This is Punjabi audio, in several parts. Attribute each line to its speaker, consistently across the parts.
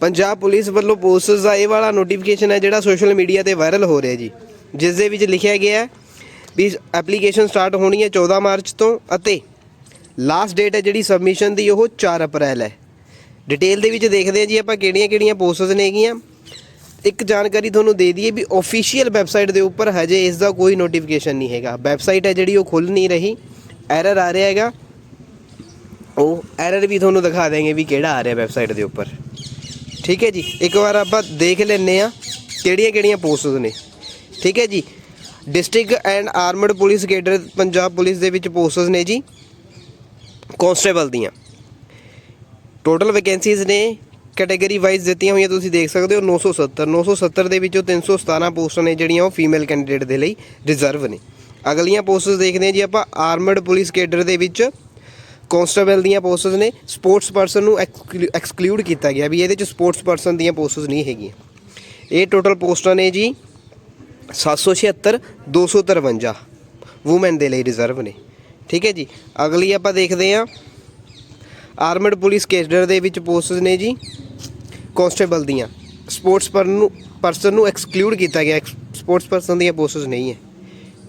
Speaker 1: ਪੰਜਾਬ ਪੁਲਿਸ ਵੱਲੋਂ ਪੋਸਟਸ ਦਾ ਇਹ ਵਾਲਾ ਨੋਟੀਫਿਕੇਸ਼ਨ ਹੈ ਜਿਹੜਾ ਸੋਸ਼ਲ ਮੀਡੀਆ ਤੇ ਵਾਇਰਲ ਹੋ ਰਿਹਾ ਜੀ ਜਿਸ ਦੇ ਵਿੱਚ ਲਿਖਿਆ ਗਿਆ ਹੈ ਵੀ ਐਪਲੀਕੇਸ਼ਨ ਸਟਾਰਟ ਹੋਣੀ ਹੈ 14 ਮਾਰਚ ਤੋਂ ਅਤੇ ਲਾਸਟ ਡੇਟ ਹੈ ਜਿਹੜੀ ਸਬਮਿਸ਼ਨ ਦੀ, ਉਹ 4 ਅਪ੍ਰੈਲ ਹੈ। ਡਿਟੇਲ ਦੇ ਵਿੱਚ ਦੇਖਦੇ ਹਾਂ ਜੀ ਆਪਾਂ ਕਿਹੜੀਆਂ-ਕਿਹੜੀਆਂ ਪੋਸਟਸ ਨੇਗੀਆਂ ਇੱਕ ਜਾਣਕਾਰੀ ਤੁਹਾਨੂੰ ਦੇ ਦਈਏ ਵੀ ਅਫੀਸ਼ੀਅਲ ਵੈਬਸਾਈਟ ਦੇ ਉੱਪਰ ਹਜੇ ਇਸ ਦਾ ਕੋਈ ਨੋਟੀਫਿਕੇਸ਼ਨ ਨਹੀਂ ਹੈਗਾ। ਵੈਬਸਾਈਟ ਹੈ ਜਿਹੜੀ ਉਹ ਖੁੱਲ ਨਹੀਂ ਰਹੀ ਐਰਰ ਆ ਰਿਹਾ ਹੈਗਾ। ਉਹ ਐਰਰ ਵੀ ਤੁਹਾਨੂੰ ਦਿਖਾ ਦੇਂਗੇ ਵੀ ਕਿਹੜਾ ਆ ਰਿਹਾ ਵੈਬਸਾਈਟ ਦੇ ਉੱਪਰ। ਠੀਕ ਹੈ ਜੀ? ਇੱਕ ਵਾਰ ਆਪਾਂ ਦੇਖ ਲੈਨੇ ਆ ਕਿਹੜੀਆਂ ਕਿਹੜੀਆਂ ਪੋਸਟਸ ਨੇ। ਠੀਕ ਹੈ ਜੀ? District and armed police cadre Punjab police ਦੇ ਵਿੱਚ ਪੋਸਟਸ ਨੇ ਜੀ। ਕਨਸਟੇਬਲ ਦੀਆਂ। ਟੋਟਲ ਵੈਕੈਂਸੀਜ਼ ਨੇ ਕੈਟਾਗਰੀ ਵਾਈਜ਼ ਦਿੱਤੀਆਂ ਹੋਈਆਂ ਤੁਸੀਂ ਦੇਖ ਸਕਦੇ ਹੋ 970 970 ਦੇ ਵਿੱਚੋਂ 317 ਪੋਸਟਾਂ ਨੇ ਜਿਹੜੀਆਂ ਉਹ ਫੀਮੇਲ ਕੈਂਡੀਡੇਟ ਦੇ ਲਈ ਰਿਜ਼ਰਵ ਨੇ। ਅਗਲੀਆਂ ਪੋਸਟਸ ਦੇਖਦੇ ਹਾਂ ਜੀ ਆਪਾਂ ਆਰਮਡ ਪੁਲਿਸ ਕੇਡਰ ਦੇ ਵਿੱਚ। ਕਨਸਟੇਬਲ ਦੀਆਂ ਪੋਸਟਸ ਨੇ ਸਪੋਰਟਸ ਪਰਸਨ ਨੂੰ ਐਕਸਕਲੂਡ ਕੀਤਾ ਗਿਆ ਵੀ ਇਹਦੇ ਚ ਸਪੋਰਟਸ ਪਰਸਨ ਦੀਆਂ ਪੋਸਟਸ ਨਹੀਂ ਹੈਗੀਆਂ। ਇਹ ਟੋਟਲ ਪੋਸਟਾਂ ਨੇ ਜੀ 776 253 ਵੂਮੈਨ ਦੇ ਲਈ ਰਿਜ਼ਰਵ ਨੇ। ਠੀਕ ਹੈ ਜੀ? ਅਗਲੀ ਆਪਾਂ ਦੇਖਦੇ ਹਾਂ। ਆਰਮਡ ਪੁਲਿਸ ਕੇਡਰ ਦੇ ਵਿੱਚ ਪੋਸਟਸ ਨੇ ਜੀ ਕਨਸਟੇਬਲ ਦੀਆਂ। ਸਪੋਰਟਸ ਪਰ ਨੂੰ ਪਰਸਨ ਨੂੰ ਐਕਸਕਲੂਡ ਕੀਤਾ ਗਿਆ। ਸਪੋਰਟਸ ਪਰਸਨ ਦੀਆਂ ਪੋਸਟਸ ਨਹੀਂ ਹੈ।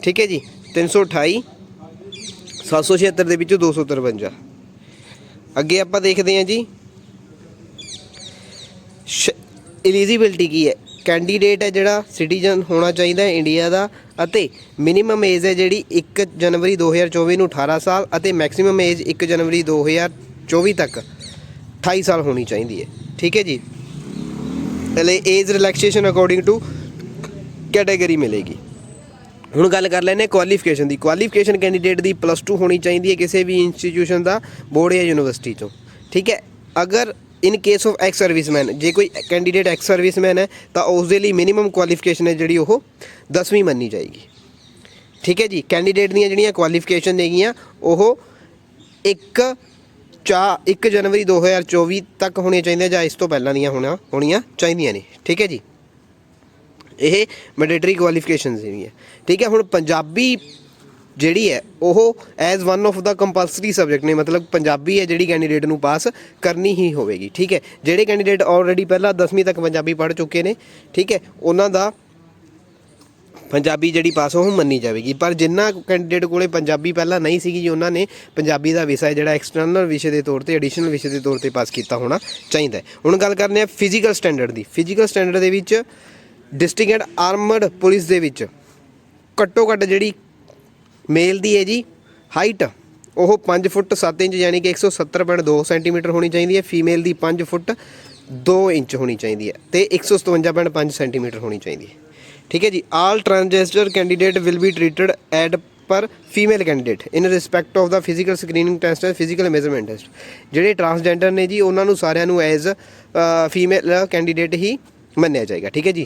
Speaker 1: ਠੀਕ ਹੈ ਜੀ? 328 776 ਦੇ ਵਿੱਚੋਂ 253 ਅੱਗੇ ਆਪਾਂ ਦੇਖਦੇ ਹਾਂ ਜੀ। ਐਲੀਜੀਬਿਲਟੀ ਕੀ ਹੈ? ਕੈਂਡੀਡੇਟ ਹੈ ਜਿਹੜਾ ਸਿਟੀਜ਼ਨ ਹੋਣਾ ਚਾਹੀਦਾ ਹੈ ਇੰਡੀਆ ਦਾ ਅਤੇ ਮਿਨੀਮਮ ਏਜ ਹੈ ਜਿਹੜੀ 1 ਜਨਵਰੀ 2024 ਨੂੰ 18 ਸਾਲ ਅਤੇ ਮੈਕਸਿਮਮ ਏਜ 1 ਜਨਵਰੀ 2024 ਤੱਕ 28 ਸਾਲ ਹੋਣੀ ਚਾਹੀਦੀ ਹੈ। ਠੀਕ ਹੈ ਜੀ? ਹਲੇ age relaxation according to category ਮਿਲੇਗੀ। ਹੁਣ ਗੱਲ ਕਰ ਲੈਨੇ ਕੁਆਲੀਫਿਕੇਸ਼ਨ ਦੀ। ਕੁਆਲੀਫਿਕੇਸ਼ਨ ਕੈਂਡੀਡੇਟ ਦੀ ਪਲੱਸ 2 ਹੋਣੀ ਚਾਹੀਦੀ ਹੈ ਕਿਸੇ ਵੀ ਇੰਸਟੀਟਿਊਸ਼ਨ ਦਾ ਬੋਰਡ ਜਾਂ ਯੂਨੀਵਰਸਿਟੀ ਤੋਂ ਠੀਕ ਹੈ? ਅਗਰ in case of ex serviceman ਜੇ ਕੋਈ ਕੈਂਡੀਡੇਟ ਐਕਸ ਸਰਵਿਸਮੈਨ ਹੈ, ਤਾਂ ਉਸ ਦੇ ਲਈ ਮਿਨੀਮਮ ਕੁਆਲੀਫਿਕੇਸ਼ਨ ਹੈ ਜਿਹੜੀ ਉਹ 10ਵੀਂ ਮੰਨੀ ਜਾਏਗੀ। ਠੀਕ ਹੈ ਜੀ? ਕੈਂਡੀਡੇਟ ਦੀਆਂ ਜਿਹੜੀਆਂ ਕੁਆਲੀਫਿਕੇਸ਼ਨ ਹੈਗੀਆਂ, ਉਹ ਇੱਕ ਚਾ 1 ਜਨਵਰੀ 2024 ਤੱਕ ਹੋਣੀਆਂ ਚਾਹੀਦੀਆਂ ਜਾਂ ਇਸ ਤੋਂ ਪਹਿਲਾਂ ਦੀਆਂ ਹੋਣਾ, ਹੋਣੀਆਂ ਚਾਹੀਦੀਆਂ ਨੇ। ਠੀਕ ਹੈ ਜੀ? ਇਹ ਮੈਂਡੇਟਰੀ ਕੁਆਲੀਫਿਕੇਸ਼ਨਸ ਵੀ ਹੈ। ਠੀਕ ਹੈ, ਹੁਣ ਪੰਜਾਬੀ ਜਿਹੜੀ ਹੈ, ਉਹ as one of the compulsory subject ਨੇ, ਮਤਲਬ ਪੰਜਾਬੀ ਹੈ ਜਿਹੜੀ ਕੈਂਡੀਡੇਟ ਨੂੰ ਪਾਸ ਕਰਨੀ ਹੀ ਹੋਵੇਗੀ। ਠੀਕ ਹੈ, ਜਿਹੜੇ ਕੈਂਡੀਡੇਟ ਆਲਰੇਡੀ ਪਹਿਲਾਂ 10ਵੀਂ ਤੱਕ ਪੰਜਾਬੀ ਪੜ੍ਹ ਚੁੱਕੇ ਨੇ, ਠੀਕ ਹੈ, ਉਹਨਾਂ ਦਾ ਪੰਜਾਬੀ ਜਿਹੜੀ ਪਾਸ ਉਹ ਮੰਨੀ ਜਾਵੇਗੀ। ਪਰ ਜਿਨ੍ਹਾਂ ਕੈਂਡੀਡੇਟ ਕੋਲੇ ਪੰਜਾਬੀ ਪਹਿਲਾਂ ਨਹੀਂ ਸੀਗੀ ਜੀ, ਉਹਨਾਂ ਨੇ ਪੰਜਾਬੀ ਦਾ ਵਿਸ਼ਾ ਜਿਹੜਾ ਐਕਸਟਰਨਲ ਵਿਸ਼ੇ ਦੇ ਤੌਰ ਤੇ ਐਡੀਸ਼ਨਲ ਵਿਸ਼ੇ ਦੇ ਤੌਰ ਤੇ ਪਾਸ ਕੀਤਾ ਹੋਣਾ ਚਾਹੀਦਾ ਹੁਣ ਗੱਲ ਕਰਨੇ ਆ ਫਿਜ਼ੀਕਲ ਸਟੈਂਡਰਡ ਦੀ। ਫਿਜ਼ੀਕਲ ਸਟੈਂਡਰਡ ਦੇ ਵਿੱਚ ਡਿਸਟ੍ਰਿਕਟ ਐਂਡ ਆਰਮਡ ਪੁਲਿਸ ਦੇ ਵਿੱਚ। ਘੱਟੋ ਘੱਟ ਜਿਹੜੀ ਮੇਲ ਦੀ ਹੈ ਜੀ ਹਾਈਟ ਉਹ 5 ਫੁੱਟ 7 ਇੰਚ ਯਾਨੀ ਕਿ 170.2 ਸੈਂਟੀਮੀਟਰ ਹੋਣੀ ਚਾਹੀਦੀ ਹੈ। ਫੀਮੇਲ ਦੀ 5 ਫੁੱਟ 2 ਇੰਚ ਹੋਣੀ ਚਾਹੀਦੀ ਹੈ ਤੇ 157.5 ਸੈਂਟੀਮੀਟਰ ਹੋਣੀ ਚਾਹੀਦੀ ਹੈ। ਠੀਕ ਹੈ ਜੀ all transgender candidate will be treated at par female candidate in respect of the physical screening test and physical measurement test ਜਿਹੜੇ ਟ੍ਰਾਂਸਜੈਂਡਰ ਨੇ ਜੀ, ਉਹਨਾਂ ਨੂੰ ਸਾਰਿਆਂ ਨੂੰ ਐਜ਼ ਫੀਮੇਲ ਕੈਂਡੀਡੇਟ ਹੀ ਮੰਨਿਆ ਜਾਏਗਾ। ਠੀਕ ਹੈ ਜੀ?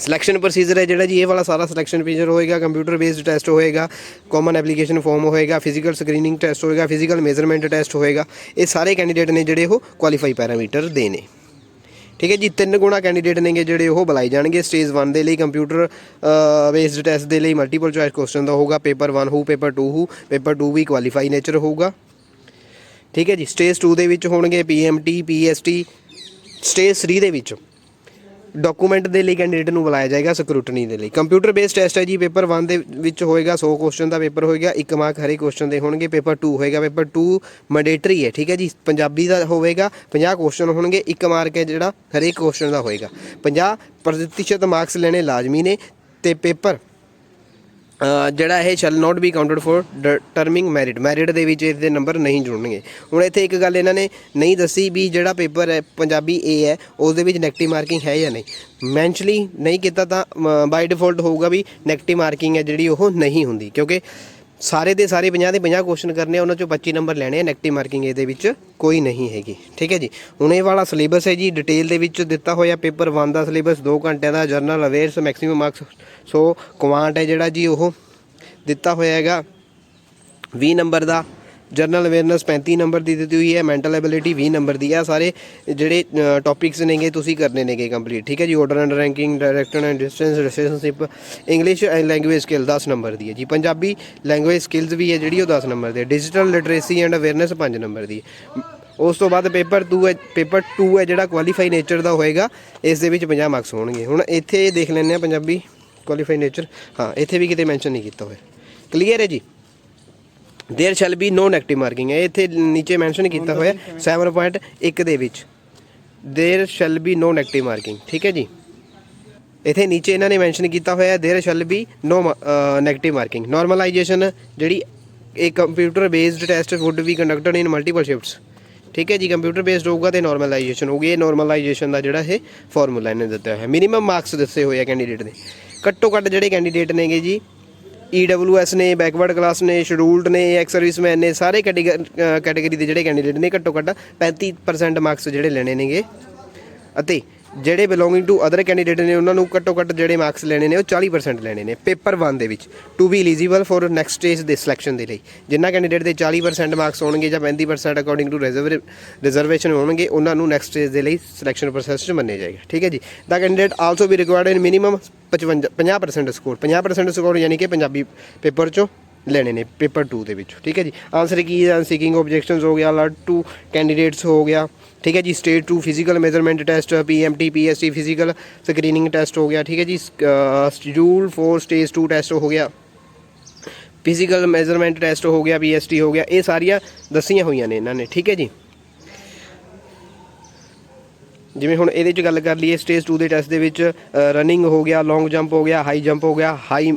Speaker 1: ਸਿਲੈਕਸ਼ਨ ਪ੍ਰੋਸੀਜਰ ਹੈ ਜਿਹੜਾ ਜੀ, ਇਹ ਵਾਲਾ ਸਾਰਾ ਸਿਲੈਕਸ਼ਨ ਪ੍ਰੋਸੀਜਰ ਹੋਏਗਾ ਕੰਪਿਊਟਰ ਬੇਸਡ ਟੈਸਟ ਹੋਏਗਾ ਕਾਮਨ ਐਪਲੀਕੇਸ਼ਨ ਫਾਰਮ ਹੋਏਗਾ ਫਿਜ਼ੀਕਲ ਸਕਰੀਨਿੰਗ ਟੈਸਟ ਹੋਏਗਾ ਫਿਜ਼ੀਕਲ ਮੇਜਰਮੈਂਟ ਟੈਸਟ ਹੋਏਗਾ। ਇਹ ਸਾਰੇ ਕੈਂਡੀਡੇਟ ਨੇ ਜਿਹੜੇ ਉਹ ਕੁਆਲੀਫਾਈ ਪੈਰਾਮੀਟਰ ਦੇ ਨੇ ਠੀਕ ਹੈ ਜੀ, ਤਿੰਨ ਗੁਣਾ ਕੈਂਡੀਡੇਟ ਨੇਗੇ ਜਿਹੜੇ ਉਹ ਬੁਲਾਏ ਜਾਣਗੇ। ਸਟੇਜ 1 ਦੇ ਲਈ ਕੰਪਿਊਟਰ ਬੇਸਡ ਟੈਸਟ ਦੇ ਲਈ ਮਲਟੀਪਲ ਚੋਇਸ ਕੁਐਸਚਨ ਦਾ ਹੋਊਗਾ। ਪੇਪਰ 1 ਹੋਊ ਪੇਪਰ 2 ਹੋਊ ਪੇਪਰ 2 ਵੀ ਕੁਆਲੀਫਾਈ ਨੇਚਰ ਹੋਊਗਾ। ਠੀਕ ਹੈ ਜੀ ਸਟੇਜ 2 ਦੇ ਵਿੱਚ ਹੋਣਗੇ ਪੀਐਮਟੀ ਪੀਐਸਟੀ ਸਟੇਜ 3 ਦੇ ਵਿੱਚ। ਡਾਕੂਮੈਂਟ ਦੇ ਲਈ ਕੈਂਡੀਡੇਟ ਨੂੰ ਬੁਲਾਇਆ ਜਾਏਗਾ ਸਕਰੂਟਨੀ ਦੇ ਲਈ। ਕੰਪਿਊਟਰ ਬੇਸਡ ਟੈਸਟ ਹੈ ਜੀ ਪੇਪਰ 1 ਦੇ ਵਿੱਚ ਹੋਏਗਾ 100 ਕੁਐਸਚਨ ਦਾ ਪੇਪਰ ਹੋਏਗਾ, ਇੱਕ ਮਾਰਕ ਹਰੇ ਕੁਐਸਚਨ ਦੇ ਹੋਣਗੇ ਪੇਪਰ 2 ਹੋਏਗਾ ਪੇਪਰ 2 ਮੈਂਡੇਟਰੀ ਹੈ, ਠੀਕ ਹੈ ਜੀ। ਪੰਜਾਬੀ ਦਾ ਹੋਵੇਗਾ 50 ਕੁਐਸਚਨ ਹੋਣਗੇ, ਇੱਕ ਮਾਰਕ ਹੈ ਜਿਹੜਾ ਹਰੇਕ ਕੁਐਸਚਨ ਦਾ ਹੋਏਗਾ। 50 ਪ੍ਰਤੀਸ਼ਤ ਮਾਰਕਸ ਲੈਣੇ ਲਾਜ਼ਮੀ ਨੇ ਤੇ ਪੇਪਰ ਜਿਹੜਾ ਇਹ shall not be counted for terming merit merit ਦੇ ਵਿੱਚ ਇਹਦੇ ਨੰਬਰ ਨਹੀਂ ਜੁੜਨਗੇ। ਹੁਣ ਇੱਥੇ ਇੱਕ ਗੱਲ ਇਹਨਾਂ ਨੇ ਨਹੀਂ ਦੱਸੀ ਵੀ ਜਿਹੜਾ ਪੇਪਰ ਹੈ, ਪੰਜਾਬੀ ਏ ਹੈ ਉਸ ਦੇ ਵਿੱਚ ਨੈਗੇਟਿਵ ਮਾਰਕਿੰਗ ਹੈ ਜਾਂ ਨਹੀਂ। ਮੈਂਸ਼ਲੀ ਨਹੀਂ ਕੀਤਾ ਤਾਂ ਬਾਈ ਡਿਫਾਲਟ ਹੋਊਗਾ ਵੀ ਨੈਗੇਟਿਵ ਮਾਰਕਿੰਗ ਹੈ ਜਿਹੜੀ ਉਹ ਨਹੀਂ ਹੁੰਦੀ। ਕਿਉਂਕਿ ਸਾਰੇ ਦੇ ਸਾਰੇ 50 ਦੇ 50 ਕੁਐਸਚਨ ਕਰਨੇ ਆ, ਉਹਨਾਂ ਚੋਂ 25 ਨੰਬਰ ਲੈਣੇ ਆ 네ਗੇਟਿਵ ਮਾਰਕਿੰਗ ਇਹਦੇ ਵਿੱਚ, ਕੋਈ ਨਹੀਂ ਹੈਗੀ, ਠੀਕ ਹੈ ਜੀ? ਹੁਣ ਇਹ ਵਾਲਾ ਸਿਲੇਬਸ ਹੈ ਜੀ ਡਿਟੇਲ ਦੇ ਵਿੱਚ ਦਿੱਤਾ ਹੋਇਆ ਪੇਪਰ 1 ਦਾ ਸਿਲੇਬਸ 2 ਘੰਟਿਆਂ ਦਾ general awareness maximum marks so quant ਹੈ ਜਿਹੜਾ ਜੀ ਉਹ ਦਿੱਤਾ ਹੋਇਆ ਹੈਗਾ 20 ਨੰਬਰ ਦਾ। ਜਨਰਲ ਅਵੇਅਰਨੈਸ 35 ਨੰਬਰ ਦੀ ਦਿੱਤੀ ਹੋਈ ਹੈ, ਮੈਂਟਲ ਐਬਿਲਿਟੀ 20 ਨੰਬਰ ਦੀ ਆ ਸਾਰੇ ਜਿਹੜੇ ਟੌਪਿਕਸ ਨੇਗੇ, ਤੁਸੀਂ ਕਰਨੇ ਨੇਗੇ ਕੰਪਲੀਟ ਠੀਕ ਹੈ ਜੀ? Order and ranking director and distance relationship English and language skill 10 number ਦੀ ਹੈ ਜੀ। ਪੰਜਾਬੀ ਲੈਂਗੁਏਜ ਸਕਿੱਲਸ ਵੀ ਹੈ ਜਿਹੜੀ, ਉਹ 10 ਨੰਬਰ ਦੀ ਹੈ। Digital literacy and awareness 5 number ਦੀ ਹੈ। ਉਸ ਤੋਂ ਬਾਅਦ ਪੇਪਰ 2 ਹੈ, ਪੇਪਰ 2 ਹੈ ਜਿਹੜਾ ਕੁਆਲੀਫਾਈ ਨੇਚਰ ਦਾ ਹੋਏਗਾ, ਇਸ ਦੇ ਵਿੱਚ 50 ਮਾਰਕਸ ਹੋਣਗੇ। ਹੁਣ ਇੱਥੇ ਦੇਖ ਲੈਂਦੇ ਆ ਪੰਜਾਬੀ ਕੁਆਲੀਫਾਈ ਨੇਚਰ ਹਾਂ, ਇੱਥੇ ਵੀ ਕਿਤੇ ਮੈਂਸ਼ਨ ਨਹੀਂ ਕੀਤਾ ਹੋਇਆ। ਕਲੀਅਰ ਹੈ ਜੀ? there shall be no negative marking ਹੈ ਇੱਥੇ ਨੀਚੇ ਮੈਂਸ਼ਨ ਕੀਤਾ ਹੋਇਆ 7.1 ਦੇ ਵਿੱਚ there shall be no negative marking ਠੀਕ ਹੈ ਜੀ ਇੱਥੇ ਨੀਚੇ ਇਹਨਾਂ ਨੇ ਮੈਂਸ਼ਨ ਕੀਤਾ ਹੋਇਆ there shall be no negative marking normalization ਜਿਹੜੀ ਇੱਕ computer based test would be conducted in multiple shifts ਠੀਕ ਹੈ ਜੀ ਕੰਪਿਊਟਰ ਬੇਸਡ ਹੋਊਗਾ ਤੇ ਨਾਰਮਲਾਈਜੇਸ਼ਨ ਹੋਊਗੀ ਇਹ ਨਾਰਮਲਾਈਜੇਸ਼ਨ ਦਾ ਜਿਹੜਾ ਇਹ ਫਾਰਮੂਲਾ ਇਹਨੇ ਦਿੱਤਾ ਹੋਇਆ ਮਿਨੀਮਮ ਮਾਰਕਸ ਦੱਸੇ ਹੋਏ ਆ ਕੈਂਡੀਡੇਟ ਦੇ ਘੱਟੋ ਘੱਟ ਜਿਹੜੇ ਕੈਂਡੀਡੇਟ ਨੇਗੇ ਜੀ EWS ਨੇ ਬੈਕਵਰਡ ਕਲਾਸ ਨੇ ਸ਼ਡਿਊਲਡ ਨੇ ਐਕਸ ਸਰਵਿਸਮੈਨ ਨੇ, ਸਾਰੇ ਕੈਟਾਗਰੀ ਦੇ ਜਿਹੜੇ ਕੈਂਡੀਡੇਟ ਨੇ, ਘੱਟੋ ਘੱਟ 35% ਮਾਰਕਸ ਜਿਹੜੇ ਲੈਣੇ ਨੇਗੇ। ਅਤੇ ਜਿਹੜੇ ਬਿਲੋਂਗਿੰਗ ਟੂ ਅਦਰ ਕੈਂਡੀਡੇਟ ਨੇ, ਉਹਨਾਂ ਨੂੰ ਘੱਟੋ ਘੱਟ ਜਿਹੜੇ ਮਾਰਕਸ ਲੈਣੇ ਨੇ, ਉਹ 40% ਲੈਣੇ ਨੇ ਪੇਪਰ 1 ਦੇ ਵਿੱਚ to be eligible for next stage ਦੇ ਸਿਲੈਕਸ਼ਨ ਦੇ ਲਈ। ਜਿੰਨਾ ਕੈਂਡੀਡੇਟ ਦੇ 40% ਮਾਰਕਸ ਹੋਣਗੇ ਜਾਂ 35% ਅਕੋਰਡਿੰਗ ਟੂ ਰਿਜ਼ਰਵੇਸ਼ਨ ਹੋਣਗੇ, ਉਹਨਾਂ ਨੂੰ ਨੈਕਸਟ ਸਟੇਜ ਦੇ ਲਈ ਸਿਲੈਕਸ਼ਨ ਪ੍ਰੋਸੈਸ 'ਚ ਮੰਨਿਆ ਜਾਏਗਾ। ਠੀਕ ਹੈ ਜੀ? ਦਾ candidate also be required in minimum 55 50% score 50% score ਯਾਨੀ ਕਿ ਪੰਜਾਬੀ ਪੇਪਰ 'ਚੋਂ। ਲੈਣੇ ਨੇ ਪੇਪਰ 2 ਦੇ ਵਿੱਚ ਠੀਕ ਹੈ ਜੀ ਆਨਸਰ ਕੀ ਹੈ ਸੀਕਿੰਗ ਆਬਜੈਕਸ਼ਨਸ ਹੋ ਗਿਆ ਅਲਰਟ ਟੂ ਕੈਂਡੀਡੇਟਸ ਹੋ ਗਿਆ ਠੀਕ ਹੈ ਜੀ stage two physical measurement test PMT PST physical screening test ਹੋ ਗਿਆ ਠੀਕ ਹੈ ਜੀ ਸ਼ਡਿਊਲ ਫੋਰ ਸਟੇਜ 2 ਟੈਸਟ ਹੋ ਗਿਆ ਫਿਜ਼ੀਕਲ ਮੈਜ਼ਰਮੈਂਟ ਟੈਸਟ ਹੋ ਗਿਆ ਪੀਐਸਟੀ ਹੋ ਗਿਆ ਇਹ ਸਾਰੀਆਂ ਦੱਸੀਆਂ ਹੋਈਆਂ ਨੇ ਇਹਨਾਂ ਨੇ ਠੀਕ ਹੈ ਜੀ ਜਿਵੇਂ ਹੁਣ ਇਹਦੇ 'ਚ ਗੱਲ ਕਰ ਲਈਏ ਸਟੇਜ 2 ਦੇ ਟੈਸਟ ਦੇ ਵਿੱਚ ਰਨਿੰਗ ਹੋ ਗਿਆ ਲੌਂਗ ਜੰਪ ਹੋ ਗਿਆ ਹਾਈ ਜੰਪ ਹੋ ਗਿਆ ਹਾਈ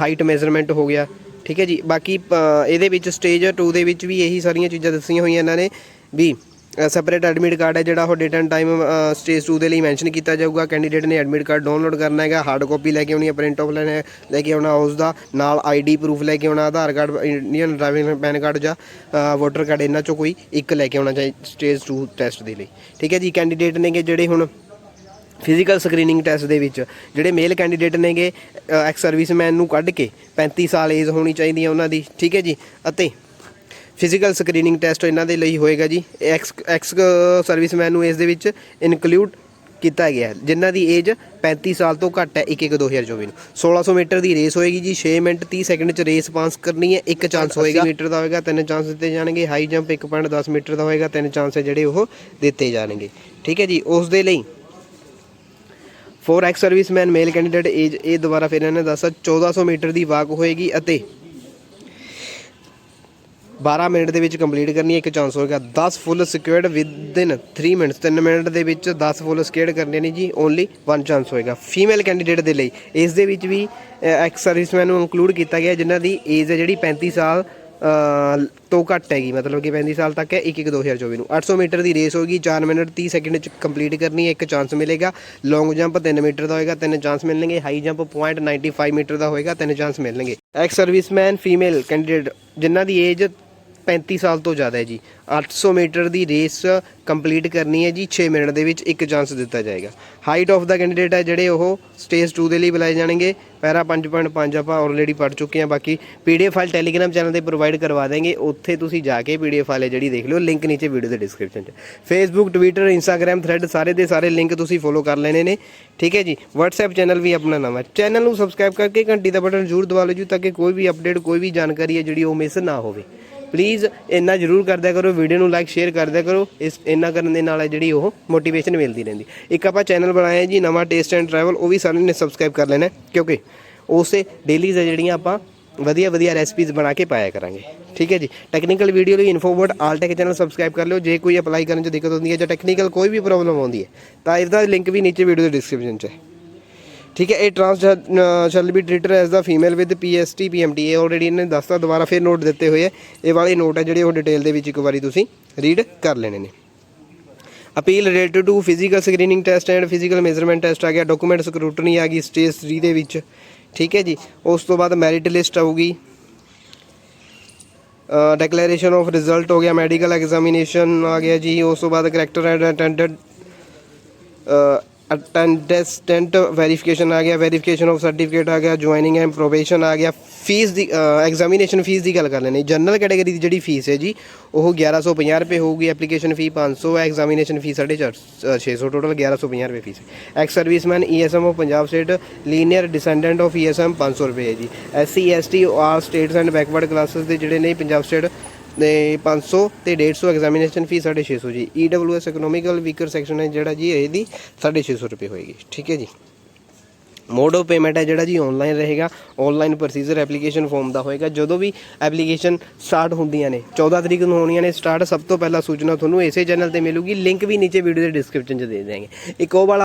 Speaker 1: ਹਾਈਟ ਮੈਜ਼ਰਮੈਂਟ ਹੋ ਗਿਆ ਠੀਕ ਹੈ ਜੀ ਬਾਕੀ ਅ, ਇਹਦੇ ਵਿੱਚ ਸਟੇਜ 2 ਦੇ ਵਿੱਚ ਵੀ ਇਹੀ ਸਾਰੀਆਂ ਚੀਜ਼ਾਂ ਦੱਸੀਆਂ ਹੋਈਆਂ ਇਹਨਾਂ ਨੇ ਵੀ ਸੈਪਰੇਟ ਐਡਮਿਟ ਕਾਰਡ ਹੈ ਜਿਹੜਾ ਉਹ ਡੇਟ ਐਂਡ ਟਾਈਮ ਸਟੇਜ 2 ਦੇ ਲਈ ਮੈਂਸ਼ਨ ਕੀਤਾ ਜਾਊਗਾ। ਕੈਂਡੀਡੇਟ ਨੇ ਐਡਮਿਟ ਕਾਰਡ ਡਾਊਨਲੋਡ ਕਰਨਾ ਹੈਗਾ ਹਾਰਡ ਕਾਪੀ ਲੈ ਕੇ ਆਉਣੀ ਹੈ ਪ੍ਰਿੰਟ ਆਫ ਲੈਣਾ ਲੈ ਕੇ ਆਉਣਾ ਉਸ ਦਾ ਨਾਲ ਆਈਡੀ ਪ੍ਰੂਫ ਲੈ ਕੇ ਆਉਣਾ Aadhaar card Indian driving pan card ਜਾਂ ਵੋਟਰ ਕਾਰਡ ਇਹਨਾਂ ਚੋਂ ਕੋਈ ਇੱਕ ਲੈ ਕੇ ਆਉਣਾ ਚਾਹੀਦਾ ਸਟੇਜ 2 ਟੈਸਟ ਦੇ ਲਈ। ਠੀਕ ਹੈ ਜੀ ਕੈਂਡੀਡੇਟ ਨੇਗੇ ਜਿਹੜੇ ਹੁਣ ਫਿਜ਼ੀਕਲ ਸਕਰੀਨਿੰਗ ਟੈਸਟ ਦੇ ਵਿੱਚ ਜਿਹੜੇ ਮੇਲ ਕੈਂਡੀਡੇਟ ਨੇਗੇ ਐਕਸ ਸਰਵਿਸਮੈਨ ਨੂੰ ਕੱਢ ਕੇ 35 ਸਾਲ ਏਜ ਹੋਣੀ ਚਾਹੀਦੀ ਹੈ ਉਹਨਾਂ ਦੀ ਠੀਕ ਹੈ ਜੀ? ਅਤੇ ਫਿਜ਼ੀਕਲ ਸਕਰੀਨਿੰਗ ਟੈਸਟ ਇਹਨਾਂ ਦੇ ਲਈ ਹੋਏਗਾ ਜੀ। ਐਕਸ ਐਕਸ ਸਰਵਿਸਮੈਨ ਨੂੰ ਇਸ ਦੇ ਵਿੱਚ ਇਨਕਲੂਡ ਕੀਤਾ ਗਿਆ ਹੈ ਜਿਨ੍ਹਾਂ ਦੀ ਏਜ 35 ਸਾਲ ਤੋਂ ਘੱਟ ਹੈ 1 1 2024 ਨੂੰ। 1600 ਮੀਟਰ ਦੀ ਰੇਸ ਹੋਏਗੀ ਜੀ 6 ਮਿੰਟ 30 ਸੈਕਿੰਡ ਚ ਰੇਸ ਪਾਸ ਕਰਨੀ ਹੈ ਇੱਕ ਚਾਂਸ ਹੋਏਗਾ। ਮੀਟਰ ਦਾ ਹੋਏਗਾ ਤਿੰਨ ਚਾਂਸ ਦਿੱਤੇ ਜਾਣਗੇ ਹਾਈ ਜੰਪ 1.10 ਮੀਟਰ ਦਾ ਹੋਏਗਾ ਤਿੰਨ ਚਾਂਸ ਜਿਹੜੇ ਉਹ ਦਿੱਤੇ ਜਾਣਗੇ ਠੀਕ ਹੈ ਜੀ? ਉਸ ਦੇ ਲਈ for ex serviceman male candidate age ਇਹ ਦੁਬਾਰਾ ਫਿਰ ਇਹਨਾਂ ਨੇ ਦੱਸਿਆ 1400 ਮੀਟਰ ਦੀ ਵਾਕ ਹੋਏਗੀ ਅਤੇ 12 ਮਿੰਟ ਦੇ ਵਿੱਚ ਕੰਪਲੀਟ ਕਰਨੀ ਹੈ, ਇੱਕ ਚਾਂਸ ਹੋਏਗਾ। 10 full secured within 3 minutes 3 minute ਦੇ ਵਿੱਚ 10 ਫੁੱਲ ਸਿਕਿਉਰਡ ਕਰਨੇ ਨੇ ਜੀ ਓਨਲੀ ਵਨ ਚਾਂਸ ਹੋਏਗਾ। ਫੀਮੇਲ ਕੈਂਡੀਡੇਟ ਦੇ ਲਈ, ਇਸ ਦੇ ਵਿੱਚ ਵੀ ਐਕਸ ਸਰਵਿਸਮੈਨ ਨੂੰ ਇਨਕਲੂਡ ਕੀਤਾ ਗਿਆ, ਜਿਨ੍ਹਾਂ ਦੀ ਏਜ ਹੈ ਜਿਹੜੀ 35 ਸਾਲ ਤੋਂ ਘੱਟ ਹੈਗੀ, ਮਤਲਬ ਕਿ 35 ਸਾਲ ਤੱਕ ਹੈ 1 1 2024 ਨੂੰ। 800 ਮੀਟਰ ਦੀ ਰੇਸ ਹੋਗੀ 4 ਮਿੰਟ 30 ਸੈਕਿੰਡ ਚ ਕੰਪਲੀਟ ਕਰਨੀ ਹੈ, ਇੱਕ ਚਾਂਸ ਮਿਲੇਗਾ। ਲੌਂਗ ਜੰਪ 3 ਮੀਟਰ ਦਾ ਹੋਏਗਾ, ਤਿੰਨ ਚਾਂਸ ਮਿਲਣਗੇ। ਹਾਈ ਜੰਪ 0.95 ਮੀਟਰ ਦਾ ਹੋਏਗਾ, ਤਿੰਨ ਚਾਂਸ ਮਿਲਣਗੇ। ਐਕਸ ਸਰਵਿਸਮੈਨ ਫੀਮੇਲ ਕੈਂਡੀਡੇਟ ਜਿਨ੍ਹਾਂ ਦੀ ਏਜ 35 ਸਾਲ ਤੋਂ ਜ਼ਿਆਦਾ ਹੈ ਜੀ। 800 ਮੀਟਰ ਦੀ ਰੇਸ ਕੰਪਲੀਟ ਕਰਨੀ ਹੈ ਜੀ। 6 ਮਿੰਟ ਦੇ ਵਿੱਚ ਇੱਕ ਚਾਂਸ ਦਿੱਤਾ ਜਾਏਗਾ। ਹਾਈਟ ਆਫ ਦਾ ਕੈਂਡੀਡੇਟ ਹੈ ਜਿਹੜੇ ਉਹ ਸਟੇਜ 2 ਦੇ ਲਈ ਬੁਲਾਏ ਜਾਣਗੇ। ਪੈਰਾ 5.5 ਆਪਾਂ ਆਲਰੇਡੀ ਪੜ ਚੁੱਕੇ ਹਾਂ। ਬਾਕੀ ਪੀਡੀਐਫ ਫਾਈਲ ਟੈਲੀਗ੍ਰਾਮ ਚੈਨਲ ਤੇ ਪ੍ਰੋਵਾਈਡ ਕਰਵਾ ਦੇਂਗੇ ਉੱਥੇ ਤੁਸੀਂ ਜਾ ਕੇ ਪੀਡੀਐਫ ਫਾਈਲ ਹੈ ਜਿਹੜੀ ਦੇਖ ਲਿਓ। ਲਿੰਕ ਨੀਚੇ ਵੀਡੀਓ ਦੇ ਡਿਸਕ੍ਰਿਪਸ਼ਨ 'ਚ। ਫੇਸਬੁੱਕ ਟਵਿੱਟਰ ਇੰਸਟਾਗ੍ਰam ਥ੍ਰੈਡ ਸਾਰੇ ਦੇ ਸਾਰੇ ਲਿੰਕ ਤੁਸੀਂ ਫੋਲੋ ਕਰ ਲੈਣੇ ਨੇ। ਠੀਕ ਹੈ ਜੀ? WhatsApp ਚੈਨਲ ਵੀ ਆਪਣਾ ਨਵਾਂ ਚੈਨਲ ਨੂੰ ਸਬਸਕ੍ਰਾਈਬ ਕਰਕੇ ਘੰਟੀ ਦਾ ਬਟਨ ਜ਼ਰੂਰ ਦਬਾ ਲਓ ਜੀ, ਤਾਂ ਕਿ ਕੋਈ ਵੀ ਅਪਡੇਟ ਕੋਈ ਵੀ ਜਾਣਕਾਰੀ ਹੈ ਜਿਹੜੀ ਉਹ ਮਿਸ ਨਾ ਹੋਵੇ। ਪਲੀਜ਼ ਇੰਨਾ ਜ਼ਰੂਰ ਕਰਦਿਆ ਕਰੋ ਵੀਡੀਓ ਨੂੰ ਲਾਈਕ ਸ਼ੇਅਰ ਕਰਦਿਆ ਕਰੋ। ਇਸ ਇੰਨਾ ਕਰਨ ਦੇ ਨਾਲ ਜਿਹੜੀ ਉਹ ਮੋਟੀਵੇਸ਼ਨ ਮਿਲਦੀ ਰਹਿੰਦੀ। ਇੱਕ ਆਪਾਂ ਚੈਨਲ ਬਣਾਇਆ ਜੀ, ਨਵਾਂ ਟੇਸਟ ਐਂਡ ਟਰੈਵਲ ਉਹ ਵੀ ਸਾਰਿਆਂ ਨੇ ਸਬਸਕ੍ਰਾਈਬ ਕਰ ਲੈਣਾ ਕਿਉਂਕਿ ਉਸੇ ਡੇਲੀਜ਼ ਜਿਹੜੀਆਂ ਆਪਾਂ ਵਧੀਆ ਵਧੀਆ ਰੈਸਪੀਜ਼ ਬਣਾ ਕੇ ਪਾਇਆ ਕਰਾਂਗੇ। ਠੀਕ ਹੈ ਜੀ? ਟੈਕਨੀਕਲ ਵੀਡੀਓ ਲਈ ਇਨਫੋਵਰਡ ਆਲਟੈਕ ਚੈਨਲ ਸਬਸਕ੍ਰਾਈਬ ਕਰ ਲਿਓ। ਜੇ ਕੋਈ ਅਪਲਾਈ ਕਰਨ 'ਚ ਦਿੱਕਤ ਹੁੰਦੀ ਹੈ ਜਾਂ ਟੈਕਨੀਕਲ ਕੋਈ ਵੀ ਪ੍ਰੋਬਲਮ ਆਉਂਦੀ ਹੈ, ਤਾਂ ਇਸ ਦਾ ਲਿੰਕ ਵੀ ਨੀਚੇ ਵੀਡੀਓ ਦੇ ਡਿਸਕ੍ਰਿਪਸ਼ਨ 'ਚ ਹੈ। ਠੀਕ ਹੈ, ਇਹ trans shall be treated as the female with PST PMT ਇਹ ਆਲਰੇਡੀ ਇਹਨੇ ਦੱਸਤਾ, ਦੁਬਾਰਾ ਫਿਰ ਨੋਟ ਦਿੱਤੇ ਹੋਏ ਹੈ ਇਹ ਵਾਲੇ ਨੋਟ ਹੈ ਜਿਹੜੇ ਉਹ ਡਿਟੇਲ ਦੇ ਵਿੱਚ ਇੱਕ ਵਾਰੀ ਤੁਸੀਂ ਰੀਡ ਕਰ ਲੈਣੇ ਨੇ। Appeal related to physical screening test and physical measurement test ਆ ਗਿਆ ਡਾਕੂਮੈਂਟ ਸਕਰੂਟਨੀ ਆ ਗਈ ਸਟੇਜ 3 ਦੇ ਵਿੱਚ। ਠੀਕ ਹੈ ਜੀ, ਉਸ ਤੋਂ ਬਾਅਦ ਮੈਰਿਟ ਲਿਸਟ ਆਊਗੀ। ਡਿਕਲੇਰੇਸ਼ਨ ਆਫ ਰਿਜ਼ਲਟ ਹੋ ਗਿਆ ਮੈਡੀਕਲ ਐਗਜ਼ਾਮੀਨੇਸ਼ਨ ਆ ਗਿਆ ਜੀ, ਉਸ ਤੋਂ ਬਾਅਦ character and attended attendant verification ਆ ਗਿਆ ਵੈਰੀਫਿਕੇਸ਼ਨ ਆਫ ਸਰਟੀਫਿਕੇਟ ਆ ਗਿਆ ਜੁਆਇਨਿੰਗ ਐਂਡ ਪ੍ਰੋਬੇਸ਼ਨ ਆ ਗਿਆ। ਫੀਸ ਦੀ ਐਗਜ਼ਾਮੀਨੇਸ਼ਨ ਫੀਸ ਦੀ ਗੱਲ ਕਰ ਲੈਣੇ ਜਨਰਲ ਕੈਟਾਗਰੀ ਦੀ ਜਿਹੜੀ ਫੀਸ ਹੈ ਜੀ, ਉਹ 1150 ਰੁਪਏ ਹੋਊਗੀ ਐਪਲੀਕੇਸ਼ਨ ਫੀ 500 ਹੈ ਐਗਜ਼ਾਮੀਨੇਸ਼ਨ ਫੀ 650 600 ਟੋਟਲ 1150 ਰੁਪਏ fee ex serviceman ESM of Punjab state lineal descendant of ESM 500 ਰੁਪਏ ਹੈ ਜੀ। SC ST or states and backward classes ਦੇ ਜਿਹੜੇ ਨੇ, ਪੰਜਾਬ ਸਟੇਟ ਤੇ 500 ਤੇ 150 ਐਗਜ਼ਾਮੀਨੇਸ਼ਨ ਫੀਸ 650 ਜੀ। ਈਡਬਲਯੂਐਸ ਇਕਨੋਮਿਕਲ ਵੀਕਰ ਸੈਕਸ਼ਨ ਹੈ ਜਿਹੜਾ ਜੀ, ਇਹਦੀ 650 ਰੁਪਏ ਹੋਏਗੀ। ਠੀਕ ਹੈ ਜੀ? ਮੋਡ ਆਫ ਪੇਮੈਂਟ ਹੈ ਜਿਹੜਾ ਜੀ ਆਨਲਾਈਨ ਰਹੇਗਾ। ਆਨਲਾਈਨ ਪ੍ਰੋਸੀਜਰ ਐਪਲੀਕੇਸ਼ਨ ਫਾਰਮ ਦਾ ਹੋਏਗਾ। ਜਦੋਂ ਵੀ ਐਪਲੀਕੇਸ਼ਨ ਸਟਾਰਟ ਹੁੰਦੀਆਂ ਨੇ 14 ਤਰੀਕ ਨੂੰ ਹੋਣੀਆਂ ਨੇ ਸਟਾਰਟ ਸਭ ਤੋਂ ਪਹਿਲਾਂ ਸੂਚਨਾ ਤੁਹਾਨੂੰ ਇਸੇ ਚੈਨਲ ਤੇ ਮਿਲੂਗੀ। ਲਿੰਕ ਵੀ ਨੀਚੇ ਵੀਡੀਓ ਦੇ ਡਿਸਕ੍ਰਿਪਸ਼ਨ 'ਚ ਦੇ ਦਿਆਂਗੇ। ਇੱਕ ਉਹ ਵਾਲਾ